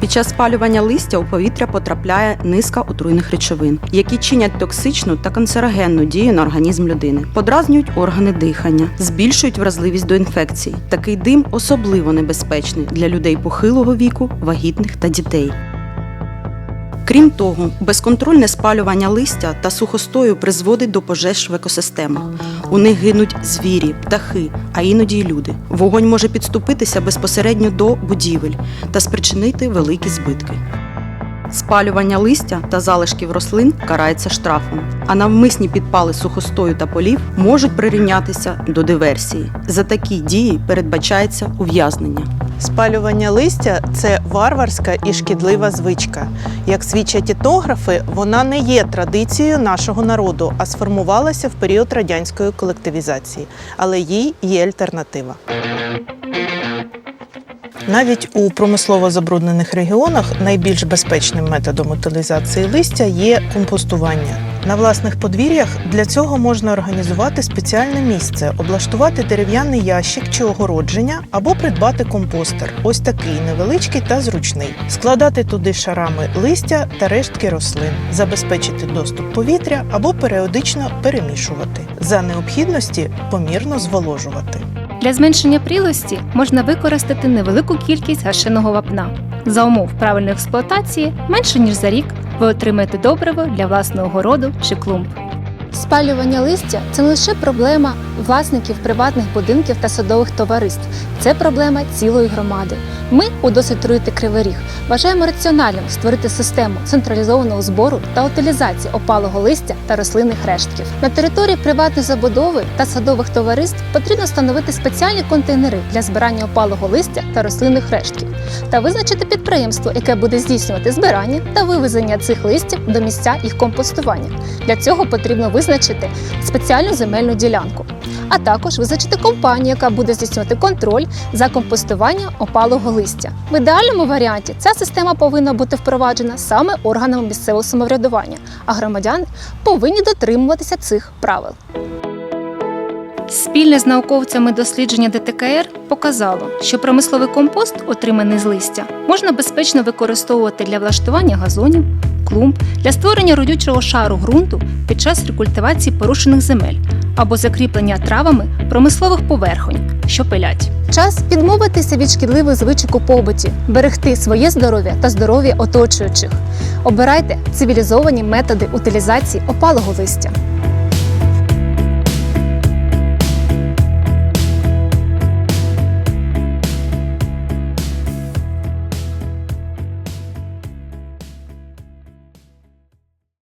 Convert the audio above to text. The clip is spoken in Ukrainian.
Під час спалювання листя у повітря потрапляє низка отруйних речовин, які чинять токсичну та канцерогенну дію на організм людини, подразнюють органи дихання, збільшують вразливість до інфекцій. Такий дим особливо небезпечний для людей похилого віку, вагітних та дітей. Крім того, безконтрольне спалювання листя та сухостою призводить до пожеж в екосистемах. У них гинуть звірі, птахи, а іноді й люди. Вогонь може підступитися безпосередньо до будівель та спричинити великі збитки. Спалювання листя та залишків рослин карається штрафом, а навмисні підпали сухостою та полів можуть прирівнятися до диверсії. За такі дії передбачається ув'язнення. Спалювання листя це варварська і шкідлива звичка. Як свідчать етнографи, вона не є традицією нашого народу, а сформувалася в період радянської колективізації, але їй є альтернатива. Навіть у промислово забруднених регіонах найбільш безпечним методом утилізації листя є компостування. На власних подвір'ях для цього можна організувати спеціальне місце, облаштувати дерев'яний ящик чи огородження або придбати компостер. Ось такий невеличкий та зручний. Складати туди шарами листя та рештки рослин, забезпечити доступ повітря або періодично перемішувати. За необхідності помірно зволожувати. Для зменшення прілості можна використати невелику кількість гашеного вапна. За умов правильної експлуатації менше ніж за рік ви отримаєте добриво для власного городу чи клумб. Спалювання листя це не лише проблема власників приватних будинків та садових товариств, це проблема цілої громади. Ми у досить труїти Кривий Ріг вважаємо раціональним створити систему централізованого збору та утилізації опалого листя та рослинних рештків. На території приватної забудови та садових товариств потрібно встановити спеціальні контейнери для збирання опалого листя та рослинних рештків та визначити підприємство, яке буде здійснювати збирання та вивезення цих листів до місця їх компостування. Для цього потрібно визначити спеціальну земельну ділянку, а також визначити компанію, яка буде здійснювати контроль за компостування опалого листя. В ідеальному варіанті ця система повинна бути впроваджена саме органами місцевого самоврядування, а громадяни повинні дотримуватися цих правил. Спільне з науковцями дослідження ДТКР показало, що промисловий компост, отриманий з листя, можна безпечно використовувати для влаштування газонів, клумб, для створення родючого шару ґрунту під час рекультивації порушених земель або закріплення травами промислових поверхонь, що пилять. Час відмовитися від шкідливих звичок у побуті, берегти своє здоров'я та здоров'я оточуючих. Обирайте цивілізовані методи утилізації опалого листя.